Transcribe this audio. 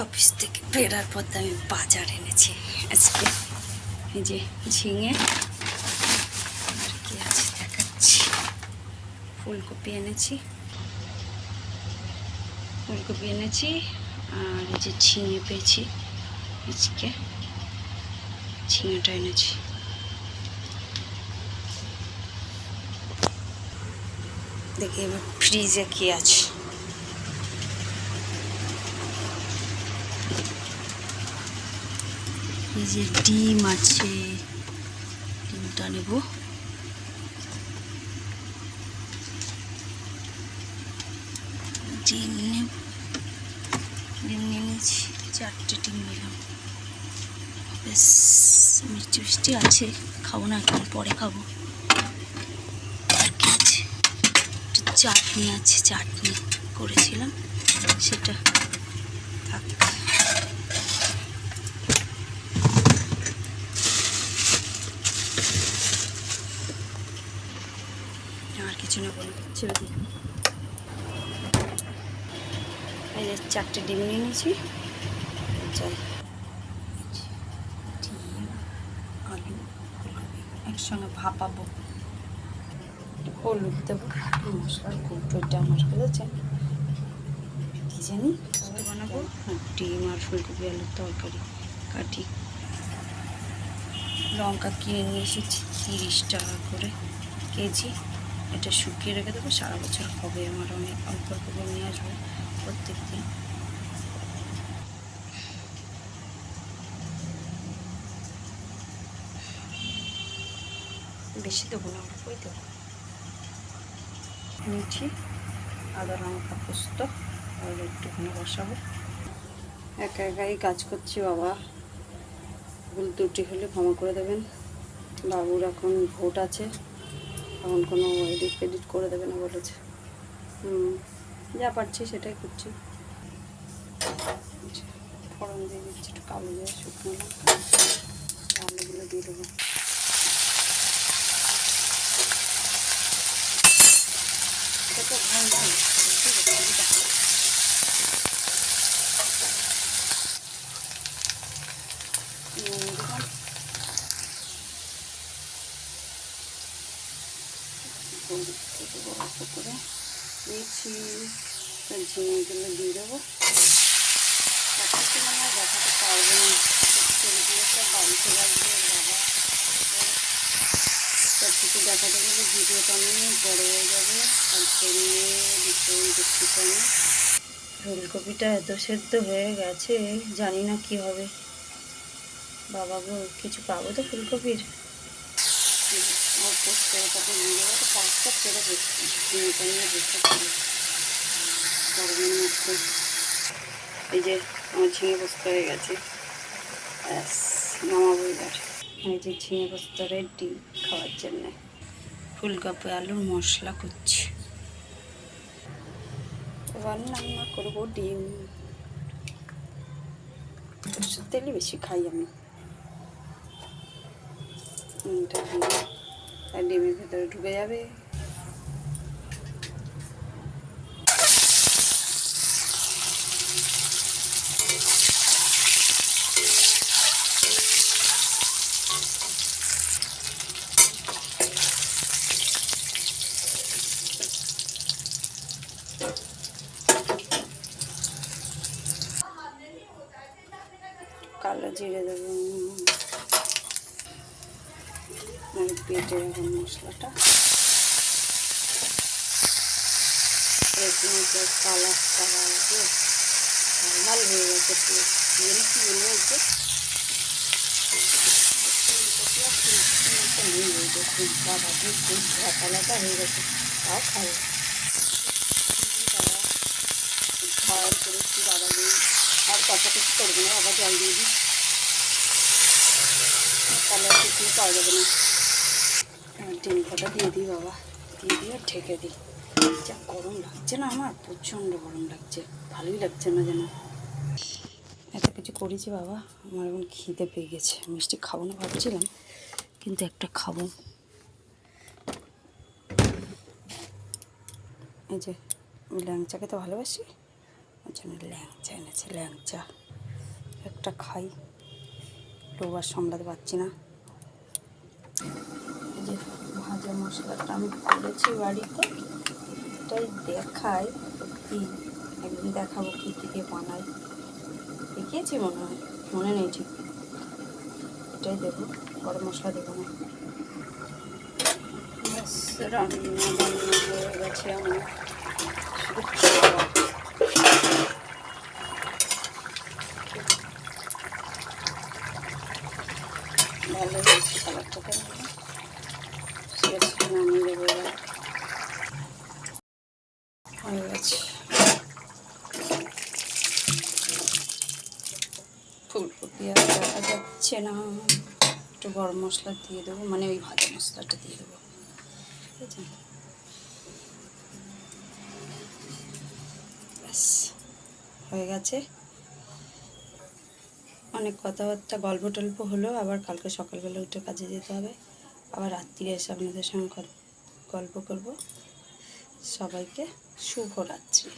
Office থেকে ফেরার তো আমি বাজার এনেছি। আজকে এই যে ঝিঙে। আর কি আছে দেখাচ্ছি। ফুলকপি এনেছি। ফুলকপি এনেছি। আর এই যে ঝিঙে পেয়েছি। আজকে ঝিঙেটা এনেছি। দেখি এবার ফ্রিজে কি আছে। এই যে ডিম আছে, ডিমটা নেব। ডিম নেব, ডিম নিয়ে নিয়েছি, চারটে ডিম নিলাম। বেশ মিষ্টি মিষ্টি আছে, খাব না এখন পরে খাব। চাটনি আছে, চাটনি করেছিলাম, সেটা আর কিছু না। ছেড়ে দিই। এই যে চারটে ডিম নিয়ে নিয়েছি। যাই। ডিম আলু একসঙ্গে ভাপাবো। হলুদ দেবো। মশলার কৌটোটা আমার বুঝেছেন? কি জানি? বানাবো? আর ডিম আর ফুলকপি আলুর তরকারি। কাটি। লঙ্কা কিনে নিয়ে এসেছি তিরিশ টাকা করে কেজি। এটা শুকিয়ে রেখে দেবো, সারা বছর হবে আমার অনেক অল্প অল্প করে নিয়ে আসব প্রত্যেক দিন বেশি দেবো না, অল্পই দেবো। নিচ্ছি আদা লঙ্কা পোস্ত, আর একটুখানি বসাবো। একা একাই কাজ করছি বাবা। ভুল ত্রুটি হলে ক্ষমা করে দেবেন। বাবুর এখন ভোট আছে। এখন কোনো এডিট ফেডিট করে দেবে না বলেছে। হুম, যা পারছি সেটাই করছি। ফোড়ন দিয়ে দিচ্ছি, একটু কালো দিয়ে শুকনো আলুগুলো দিয়ে দেবো এটা তো ভালো লাগে ঠিক আছে আমি দেখাবো। নুন দিলাম হলুদ দিয়ে দেবো অল্প করে দিয়েছি ঝিঙেগুলো দিয়ে দেবো দেখাতে মনে দেখাতে পারব না ছবিগুলো সব লাগবে বাবা সব কিছু দেখাতে গেলে ভিডিওটা অনেক বড় হয়ে যাবে আর জন্য ভীষণ দুঃখিত আমি ফুলকপিটা এত সেদ্ধ হয়ে গেছে, জানি না কি হবে। বাবা গো, কিছু পাবো তো ফুলকপির? আমার পোস্ত তাকে নিয়ে যাব তো পাঁচটা ছেড়ে বসছি নিয়ে বসে ছিল গরমের মধ্যে এই যে আমার ঝিঙে পোস্ত হয়ে গেছে। ব্যাস, নামাবো এবার। এই যে ঝিঙে পোস্ত রেডি খাওয়ার জন্যে। ফুলকপি আলুর মশলা করছি রান্না করব ডিম। সরষের তেলই বেশি খাই আমি। ডিমের ভেতরে ঢুকে যাবে। কালো জিরে দেবো। পেটে রাখুন মশলাটা। এরকম কালারটা আসবে লাল হয়ে গেছে দিয়ে কি বলব হচ্ছে কালারটা হয়ে গেছে। তাও খাব। খাওয়ার করেছি বাবা দিয়ে আর কথা কিছু করব না বাবা জল দিয়ে দিই। তাহলে কিছুই পাওয়া যাবে না। আর ডিম কটা দিয়ে দিই বাবা, দিয়ে দিয়ে ঢেকে দিই। যা গরম লাগছে না আমার, প্রচণ্ড গরম লাগছে। ভালোই লাগছে না যেন। এত কিছু করেছি বাবা, আমার এখন খিদে পেয়ে গেছে। মিষ্টি খাব না ভাবছিলাম, কিন্তু একটা খাব। এই যে আমি ল্যাংচা খেতে ভালোবাসি। জন্য ল্যাংচা এনেছে ল্যাংচা একটা খাই, লোভ আর সামলাতে পারছি না। যে ভাজা মশলাটা আমি করেছি বাড়িতে এটাই দেখাই কি একদিন দেখাবো কী কী বানাই। দেখিয়েছি মনে হয়, মনে নেই ঠিক। এটাই দেবো, গরম মশলা দেবো না। রান্না বান্না হয়ে গেছে আমার শুধু খাওয়া। ভালো হয়েছে কালারটা তাই না? ঠিক আছে নামিয়ে দেবো এবার হয়ে গেছে। ফুলকপি আর দেখা যাচ্ছে না। একটু গরম মশলা দিয়ে দেবো মানে ওই ভাজা মশলাটা দিয়ে দেবো। ঠিক আছে হয়ে গেছে। অনেক কথাবার্তা গল্প টল্প হলো, আবার কালকে সকালবেলা উঠে কাজে যেতে হবে। আবার রাত্রিরে এসে আপনাদের সঙ্গে গল্প করব। সবাইকে শুভরাত্রি।